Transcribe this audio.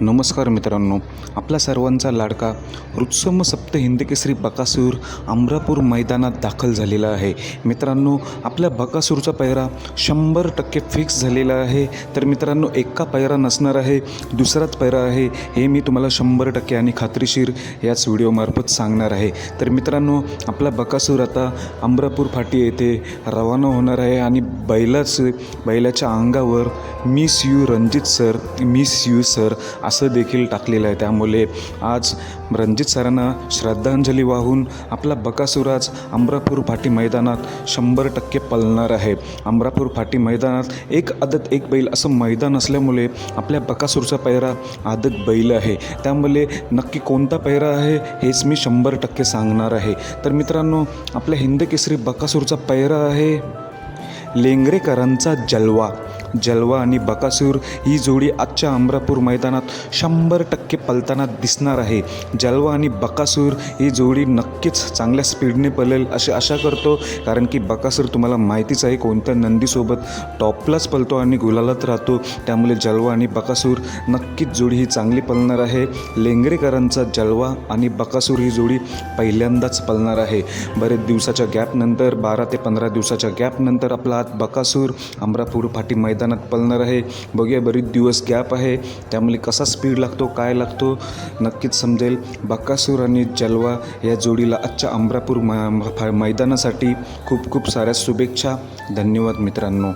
नमस्कार मित्रांनो. आपला सर्वांचा लाडका उत्सम सप्त हिंदकेसरी बकासूर अमरापूर मैदानात दाखल झालेला आहे. मित्रांनो आपल्या बकासूरचा पैरा शंभर टक्के फिक्स झालेला आहे. तर मित्रांनो एका पैरा नसणार आहे दुसराच पैरा आहे हे मी तुम्हाला शंभर टक्के आणि खात्रीशीर याच व्हिडिओमार्फत सांगणार आहे. तर मित्रांनो आपला बकासूर आता अमरापूर फाटी येथे रवाना होणार आहे आणि बैलाच बैलाच्या अंगावर miss you Ranjit sir miss you sir असं देखील टाकलेलं आहे. त्यामुळे आज रणजित सरांना श्रद्धांजली वाहून आपला बकासुराज अमरापूर फाटी मैदानात शंभर टक्के पलणार आहे. अमरापूर फाटी मैदानात एक आदत एक बैल असं मैदान असल्यामुळे आपल्या बकासूरचा पैरा आदत बैल आहे. त्यामुळे नक्की कोणता पैरा आहे हेच मी शंभर टक्के सांगणार आहे. तर मित्रांनो आपल्या हिंद केसरी बकासूरचा पैरा आहे लेंगरेकरांचा जलवा. जलवा आणि बकासूर ही जोडी आजच्या अमरापूर मैदानात शंभर टक्के पलताना दिसणार आहे. जलवा आणि बकासूर ही जोडी नक्कीच चांगल्या स्पीडने पलेल अशी आशा करतो. कारण की बकासूर तुम्हाला माहितीच आहे कोणत्या नंदीसोबत टॉपलाच पलतो आणि गुलालात राहतो. त्यामुळे जलवा आणि बकासूर नक्कीच जोडी ही चांगली पलणार आहे. लेंगरेकरांचा जलवा आणि बकासूर ही जोडी पहिल्यांदाच पलणार आहे. बरेच दिवसाच्या गॅपनंतर बारा ते पंधरा दिवसाच्या गॅपनंतर आपला आज बकासूर अमरापूर फाटी मैदान मैदानात पलणार आहे. बघूया बरीच दिवस गॅप आहे. त्यामुळे कसा स्पीड लागतो काय लागतो नक्कीच समजेल. बक्कासूर आणि जलवा या जोडीला आजच्या अमरापूर मै मैदानासाठी खूप खूप साऱ्या शुभेच्छा. धन्यवाद मित्रांनो.